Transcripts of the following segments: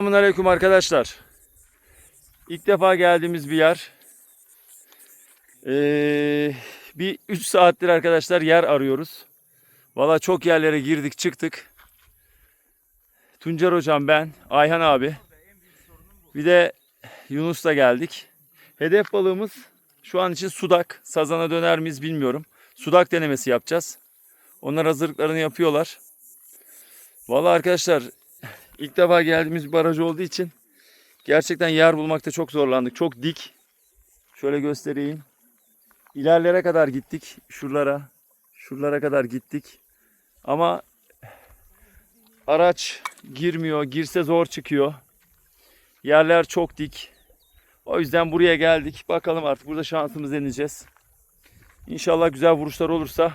Selamünaleyküm arkadaşlar. İlk defa geldiğimiz bir yer. Ee, bir 3 saattir arkadaşlar yer arıyoruz. Valla çok yerlere girdik çıktık. Tuncer hocam ben, Ayhan abi. Bir de Yunus'la geldik. Hedef balığımız şu an için sudak. Sazana döner miyiz bilmiyorum. Sudak denemesi yapacağız. Onlar hazırlıklarını yapıyorlar. Valla arkadaşlar İlk defa geldiğimiz baraj olduğu için gerçekten yer bulmakta çok zorlandık. Çok dik. Şöyle göstereyim. İlerlere kadar gittik. Şuralara. Şuralara kadar gittik. Ama araç girmiyor. Girse zor çıkıyor. Yerler çok dik. O yüzden buraya geldik. Bakalım artık burada şansımızı deneyeceğiz. İnşallah güzel vuruşlar olursa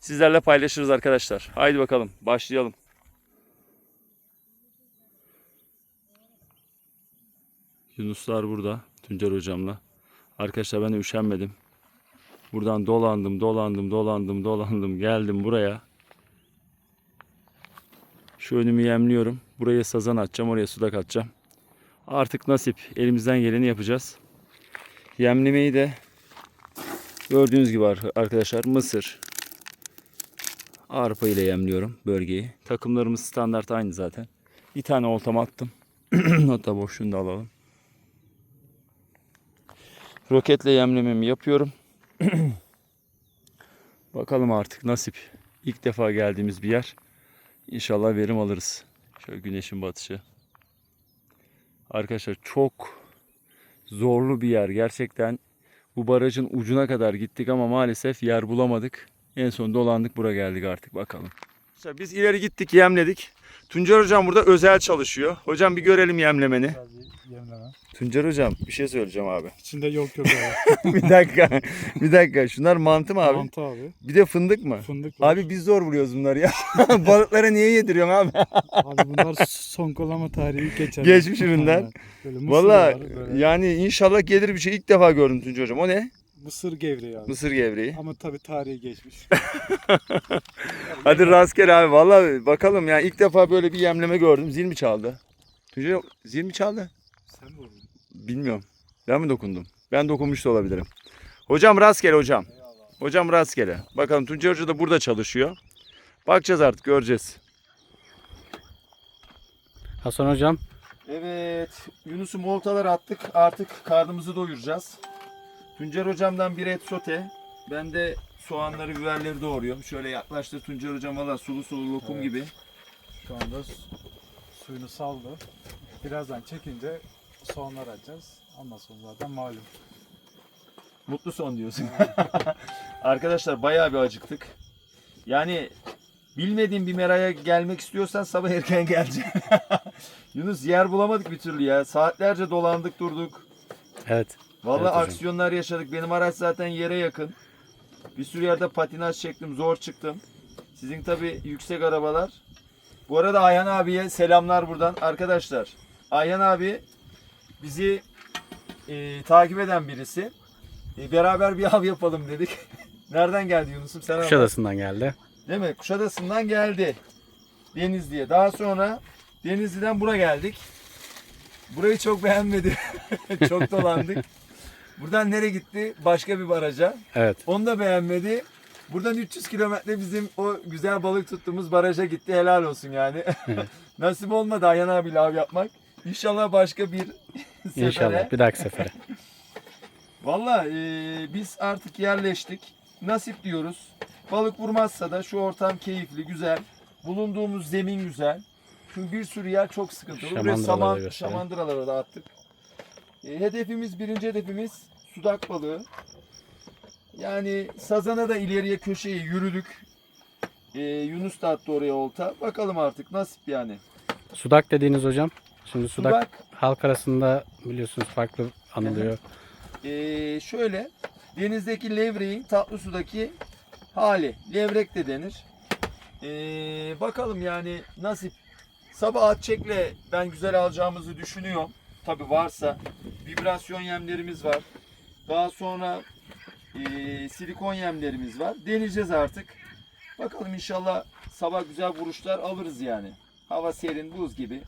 sizlerle paylaşırız arkadaşlar. Haydi bakalım başlayalım. Yunuslar burada. Tuncer hocamla. Arkadaşlar ben üşenmedim. Buradan dolandım, dolandım, dolandım, dolandım. Geldim buraya. Şu önümü yemliyorum. Buraya sazan atacağım, oraya sudak atacağım. Artık nasip. Elimizden geleni yapacağız. Yemlemeyi de gördüğünüz gibi ar- arkadaşlar mısır, arpa ile yemliyorum bölgeyi. Takımlarımız standart aynı zaten. Bir tane oltam attım. Hatta boşluğunu da alalım. Roketle yemlememi yapıyorum. Bakalım artık nasip. İlk defa geldiğimiz bir yer. İnşallah verim alırız. Şöyle güneşin batışı. Arkadaşlar çok zorlu bir yer. Gerçekten bu barajın ucuna kadar gittik ama maalesef yer bulamadık. En son dolandık buraya geldik artık bakalım. Biz ileri gittik yemledik. Tuncer hocam burada özel çalışıyor. Hocam bir görelim yemlemeni. Tuncer hocam bir şey söyleyeceğim abi. İçinde yok yok abi. bir dakika. Bir dakika. Şunlar mantı mı abi? Mantı abi. Bir de fındık mı? Fındık var. Abi biz zor vuruyoruz bunları ya. Balıklara niye yediriyorsun abi? Abi bunlar son kullanma tarihi geçer. Geçmiş ürünler. Valla yani inşallah gelir bir şey. İlk defa gördüm Tunca hocam. O ne? Mısır gevreği abi. Mısır gevreği. Ama tabii tarihi geçmiş. Hadi rastgele abi. Valla bakalım ya. ilk defa böyle bir yemleme gördüm. Zil mi çaldı? Hocam, zil mi çaldı? Sen mi vurdun? Bilmiyorum. Ben mi dokundum? Ben dokunmuş da olabilirim. Hocam rastgele hocam. Hocam rastgele. Bakalım Tunca Hoca da burada çalışıyor. Bakacağız artık göreceğiz. Hasan hocam Evet, Yunus'u moltalar attık. Artık karnımızı doyuracağız. Tuncer hocamdan bir et sote. Ben de soğanları, biberleri doğruyorum. Şöyle yaklaştır Tuncer hocam valla sulu sulu lokum Evet. gibi. Şu anda su- suyunu saldı. Birazdan çekince soğanlar açacağız. Ondan sonra zaten malum. Mutlu son diyorsun. Arkadaşlar bayağı bir acıktık. Yani bilmediğin bir meraya gelmek istiyorsan sabah erken geleceksin. Yunus yer bulamadık bir türlü ya. Saatlerce dolandık durduk. evet Vallahi Evet hocam. aksiyonlar yaşadık. Benim araç zaten yere yakın. Bir sürü yerde patinaj çektim, zor çıktım. Sizin tabi yüksek arabalar. Bu arada Ayhan abiye selamlar buradan. Arkadaşlar, Ayhan abi bizi e, takip eden birisi. E, beraber bir av yapalım dedik. Nereden geldi Yunus'um sen. Kuşadası'ndan geldi. Değil mi? Kuşadası'ndan geldi. Denizli'ye. Daha sonra Denizli'den bura geldik. Burayı çok beğenmedi. çok dolandık. Buradan nereye gitti? Başka bir baraja. Evet. Onu da beğenmedi. Buradan 300 kilometre bizim o güzel balık tuttuğumuz baraja gitti. Helal olsun yani. Nasip olmadı Ayhan abiyle av yapmak. İnşallah başka bir sefere. İnşallah bir dahaki sefere. Valla e, biz artık yerleştik. Nasip diyoruz. Balık vurmazsa da şu ortam keyifli, güzel. Bulunduğumuz zemin güzel. Çünkü bir sürü yer çok sıkıntılı. Buraya Şamandıraları saman, gösterelim. şamandıraları da attık. E, hedefimiz, birinci hedefimiz sudak balığı. Yani sazana da ileriye köşeye yürüdük. E, Yunus da attı oraya olta. Bakalım artık nasip yani. Sudak dediğiniz hocam. Şimdi sudak, Sudak halk arasında biliyorsunuz farklı anılıyor. Ee, şöyle denizdeki levreğin tatlı sudaki hali. Levrek de denir. Ee, bakalım yani nasip. Sabah at çekle ben güzel alacağımızı düşünüyorum. Tabi varsa. Vibrasyon yemlerimiz var. Daha sonra ee, silikon yemlerimiz var. Deneyeceğiz artık. Bakalım inşallah sabah güzel vuruşlar alırız yani. Hava serin buz gibi.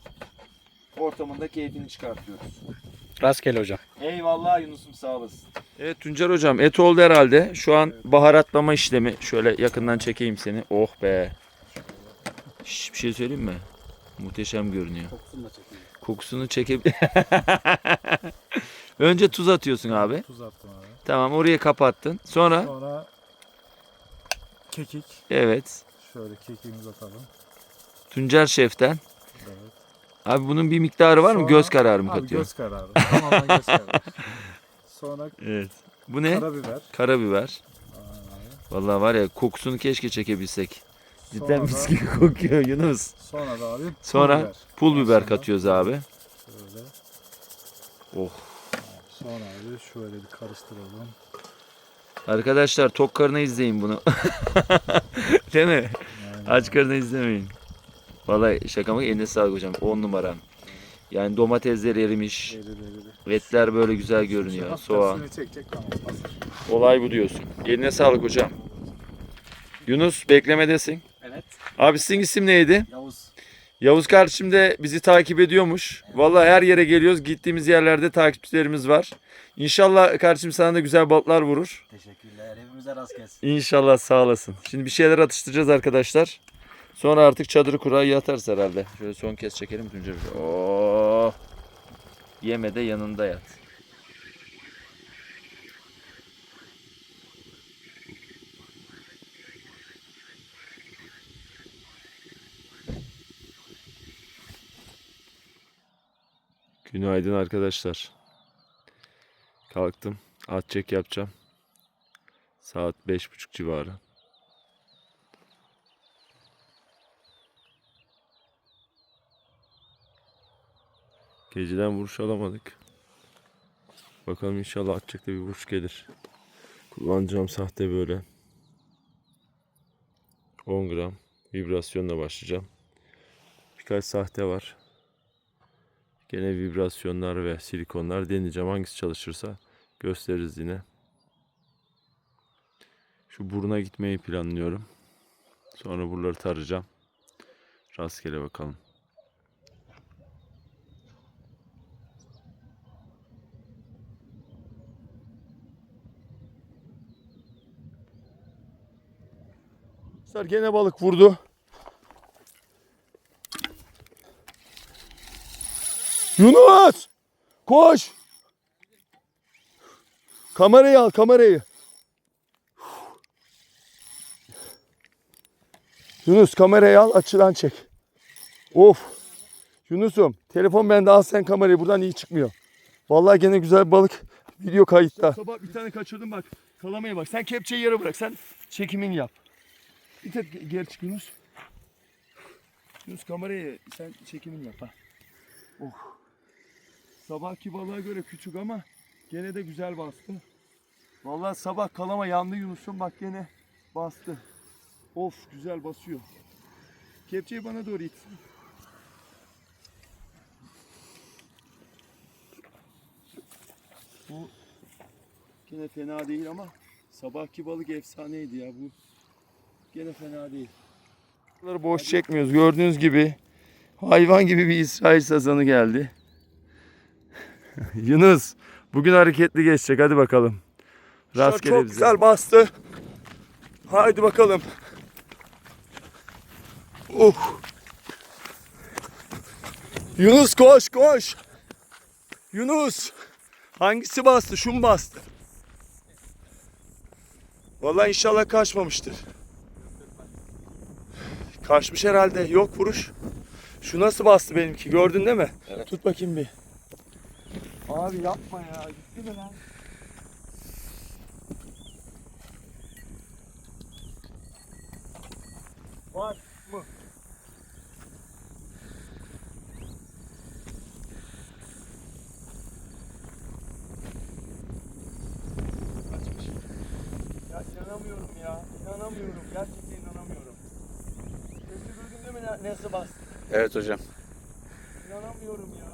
Ortamında keyfini çıkartıyoruz. Rastgele hocam. Eyvallah Yunus'um sağ olasın. Evet Tuncer hocam et oldu herhalde. Şu an baharatlama işlemi. Şöyle yakından çekeyim seni. Oh be. Şş, bir şey söyleyeyim mi? Muhteşem görünüyor. Kokusunu da çekeyim. Kokusunu çekip... Önce tuz atıyorsun abi. Tuz attım abi. Tamam orayı kapattın. Sonra Sonra kekik. evet Şöyle kekiğimizi atalım. Tuncer Şef'ten. Evet. Abi bunun bir miktarı var mı? Sonra- Göz kararı mı Abi katıyor? göz kararı. Tamamen göz kararı. Sonra Evet. Bu ne? karabiber. Karabiber. Vallahi var ya kokusunu keşke çekebilsek. Cidden Sonra mis gibi kokuyor Yunus. Sonra da abi pul Sonra biber. pul biber Sonra katıyoruz abi. Şöyle. Oh. Sonra abi şöyle bir karıştıralım. Arkadaşlar tok karına izleyin bunu. Değil mi? Aç karına izlemeyin. Vallahi şaka mı eline sağlık hocam. 10 numaram. Yani domatesler erimiş. Etler böyle güzel görünüyor. Soğan. Olay bu diyorsun. Eline sağlık hocam. Yunus beklemedesin. Evet. Abi sizin isim neydi? Yavuz. Yavuz kardeşim de bizi takip ediyormuş. Vallahi her yere geliyoruz. Gittiğimiz yerlerde takipçilerimiz var. İnşallah kardeşim sana da güzel balıklar vurur. Teşekkürler. Hepimize rast gelsin. İnşallah sağ olasın. Şimdi bir şeyler atıştıracağız arkadaşlar. Sonra artık çadırı kurar yatarız herhalde. Şöyle son kez çekelim Tuncer Hoca. Oo. Yeme de yanında yat. Günaydın arkadaşlar. Kalktım. At çek yapacağım. Saat beş buçuk civarı. Geceden vuruş alamadık. Bakalım inşallah atacak da bir vuruş gelir. Kullanacağım sahte böyle. 10 gram vibrasyonla başlayacağım. Birkaç sahte var. Gene vibrasyonlar ve silikonlar deneyeceğim. Hangisi çalışırsa gösteririz yine. Şu buruna gitmeyi planlıyorum. Sonra buraları tarayacağım. Rastgele bakalım. Sar gene balık vurdu. Yunus! Koş! Kamerayı al, kamerayı. Yunus kamerayı al, açıdan çek. Of! Yunus'um, telefon bende al sen kamerayı. Buradan iyi çıkmıyor. Vallahi gene güzel bir balık. Video kayıtta. Sabah bir tane kaçırdım bak. Kalamaya bak. Sen kepçeyi yere bırak. Sen çekimini yap. Bir tek ge- geri çık Yunus. Kamerayı sen çekimini yap ha. Oh. Sabahki balığa göre küçük ama gene de güzel bastı. Vallahi sabah kalama yandı Yunus'um bak gene bastı. Of güzel basıyor. Kepçeyi bana doğru it. Bu gene fena değil ama sabahki balık efsaneydi ya bu. Gene fena değil. Bunları boş çekmiyoruz. Gördüğünüz gibi hayvan gibi bir İsrail sazanı geldi. Yunus bugün hareketli geçecek hadi bakalım. Rastgele çok güzel bastı. Haydi bakalım. Oh. Yunus koş koş. Yunus. Hangisi bastı? Şu mu bastı? Vallahi inşallah kaçmamıştır. Kaçmış herhalde. Yok vuruş. Şu nasıl bastı benimki? Gördün değil mi? Tut bakayım bir. Abi yapma ya. Gitti mi lan? Var mı? Kaçmış. Ya inanamıyorum ya. İnanamıyorum. Gerçekten inanamıyorum. Sesi duydun değil mi ne- nasıl bastı? Evet hocam. İnanamıyorum ya.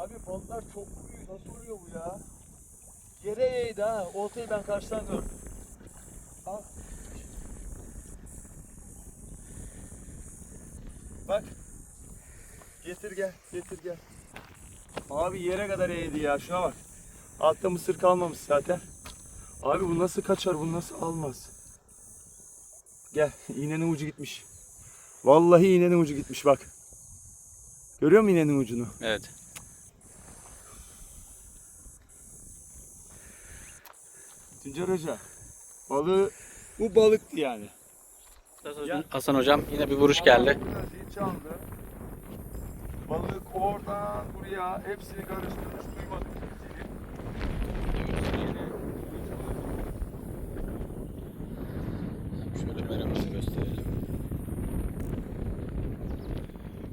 Abi balıklar çok vuruyor. Nasıl vuruyor bu ya? Yere eğdi ha. Oltayı ben karşıdan gördüm. Al. Bak. Getir gel. Getir gel. Abi yere kadar eğdi ya. Şuna bak. Altta mısır kalmamış zaten. Abi bu nasıl kaçar? Bu nasıl almaz? Gel. iğnenin ucu gitmiş. Vallahi iğnenin ucu gitmiş bak. Görüyor musun iğnenin ucunu? Evet. Tuncer Hoca. Balığı bu balıktı yani. Ya. Hasan hocam yine bir vuruş geldi. Çaldı. Balık oradan buraya hepsini karıştırmış duymadık. Şöyle merhamızı gösterelim.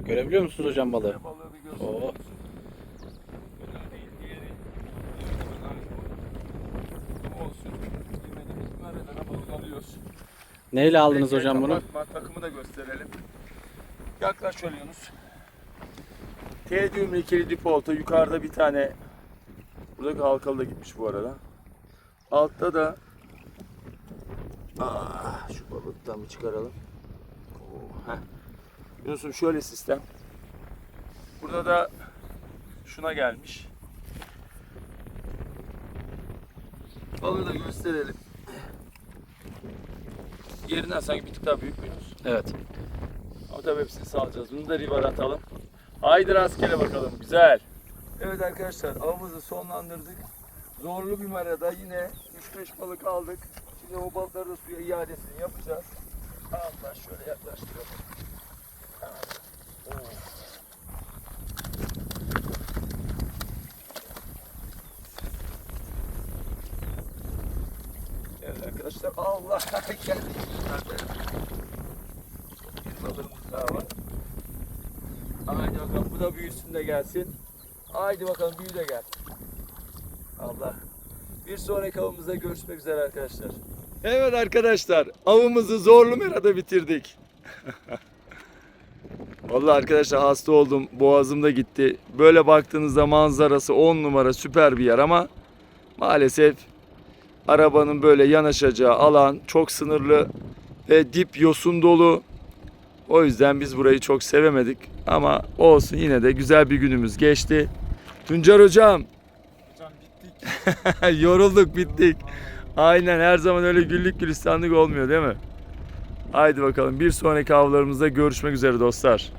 Görebiliyor musunuz hocam balığı? Oo. Neyle aldınız Peki, hocam bunu? takımı da gösterelim. Yaklaş şöyle Yunus. T düğümlü ikili dip olta. Yukarıda bir tane buradaki halkalı da gitmiş bu arada. Altta da Aa, şu balıktan bir çıkaralım. Oo, heh. Yunus'um şöyle sistem. Burada da şuna gelmiş. Balığı da gösterelim. Yerinden sanki bir tık daha büyük Yunus. Evet. Ama tabii hepsini salacağız. Bunu da river atalım. Haydi rastgele bakalım. Güzel. Evet arkadaşlar avımızı sonlandırdık. Zorlu bir merada yine 3-5 balık aldık. Şimdi o balıkları da suya iadesini yapacağız. Allah şöyle yaklaştıralım. Evet arkadaşlar Allah geldi. Bir balığımız daha var. Haydi bakalım bu da büyüsün de gelsin. Haydi bakalım büyü de gel. Allah. Bir sonraki avımızda görüşmek üzere arkadaşlar. Evet arkadaşlar avımızı zorlu merada bitirdik. Vallahi arkadaşlar hasta oldum. Boğazım da gitti. Böyle baktığınızda manzarası 10 numara süper bir yer ama maalesef arabanın böyle yanaşacağı alan çok sınırlı ve dip yosun dolu. O yüzden biz burayı çok sevemedik. Ama olsun yine de güzel bir günümüz geçti. Tuncer hocam Hocam bittik. yorulduk bittik. Aynen her zaman öyle güllük gülistanlık olmuyor değil mi? Haydi bakalım bir sonraki avlarımızda görüşmek üzere dostlar.